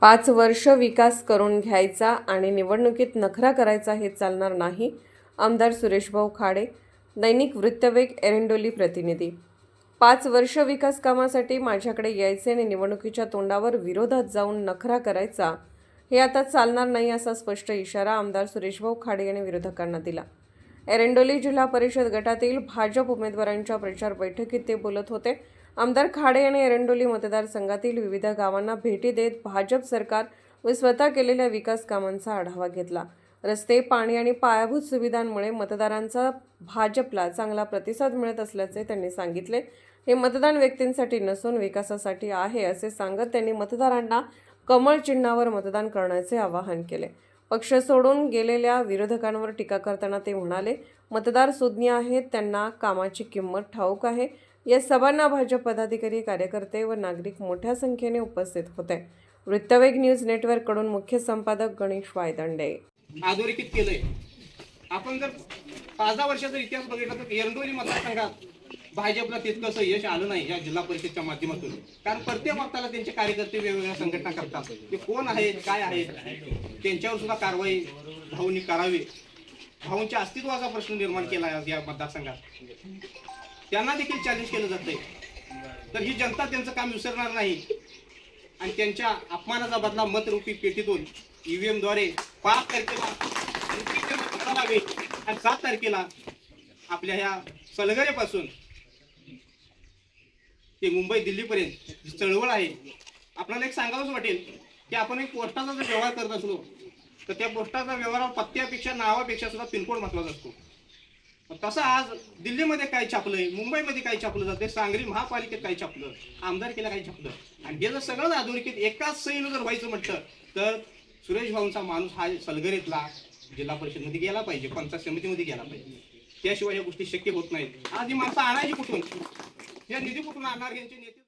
पाच वर्ष विकास करून घ्यायचा आणि निवडणुकीत नखरा करायचा हे चालणार नाही आमदार सुरेशभाऊ खाडे दैनिक वृत्तवेग एरंडोली प्रतिनिधी. पाच वर्ष विकास कामासाठी माझ्याकडे यायचे आणि निवडणुकीच्या तोंडावर विरोधात जाऊन नखरा करायचा हे आता चालणार नाही असा स्पष्ट इशारा आमदार सुरेशभाऊ खाडे यांनी विरोधकांना दिला. एरंडोली जिल्हा परिषद गटातील भाजप उमेदवारांच्या प्रचार बैठकीत ते बोलत होते. आमदार खाडे यांनी एरंडोली मतदारसंघातील विविध गावांना भेटी देत भाजप सरकार व स्वतः केलेल्या विकास कामांचा आढावा घेतला. रस्ते पाणी आणि पायाभूत सुविधांमुळे मतदारांचा भाजपला चांगला प्रतिसाद मिळत असल्याचे त्यांनी सांगितले. हे मतदान व्यक्तींसाठी नसून विकासासाठी आहे असे सांगत त्यांनी मतदारांना कमळ चिन्हावर मतदान करण्याचे आवाहन केले. पक्ष सोडून गेलेल्या विरोधकांवर टीका करताना ते म्हणाले मतदार सुज्ञ आहेत त्यांना कामाची किंमत ठाऊक आहे. या सभांना भाजप पदाधिकारी कार्यकर्ते व नागरिक मोठ्या संख्येने उपस्थित होते. वृत्तवेग न्यूज नेटवर्ककडून मुख्य संपादक गणेश वायदंडे. अधोरेखित केलंय. आपण जर पाच दहा वर्षाचा इतिहास बघितला तर एरंडोली मतदारसंघात भाजपला तितकंसं यश आलं नाही या जिल्हा परिषदच्या माध्यमातून. कारण प्रत्येक वक्ताला त्यांचे कार्यकर्ते वेगवेगळ्या संघटना करतात. ते कोण आहेत काय आहेत त्यांच्यावर सुद्धा कारवाई भाऊंनी करावी. भाऊंच्या अस्तित्वाचा प्रश्न निर्माण केला आहे या मतदारसंघात. त्यांना देखील चॅलेंज केलं जातंय. तर ही जनता त्यांचं काम विसरणार नाही. आणि त्यांच्या अपमानाचा बदला मतरूपी पेटीतून ईव्हीएमद्वारे पाच तारखेला आणि सात तारखेला आपल्या ह्या सलगरेपासून ते मुंबई दिल्लीपर्यंत जी चळवळ आहे आपल्याला एक सांगावंच वाटेल की आपण एक पोस्टाचा जर व्यवहार करत असलो तर त्या पोस्टाचा व्यवहार पत्त्यापेक्षा नावापेक्षा सुद्धा पिनकोड महत्त्वाचा असतो. तसं आज दिल्लीमध्ये काय छापलंय मुंबईमध्ये काय छापलं जाते सांगली महापालिकेत काय छापलं आमदारकीला काय छापलं? आणि हे जर सगळं अधोरेखित एकाच सहीनं जर व्हायचं म्हटलं तर सुरेश भाऊंचा माणूस हा सलगरीतला जिल्हा परिषदमध्ये गेला पाहिजे पंचायत समितीमध्ये गेला पाहिजे. त्याशिवाय या गोष्टी शक्य होत नाहीत. आज ही माणसं आणायची कुठून? या निधी कुठून आणणार? यांचे नेते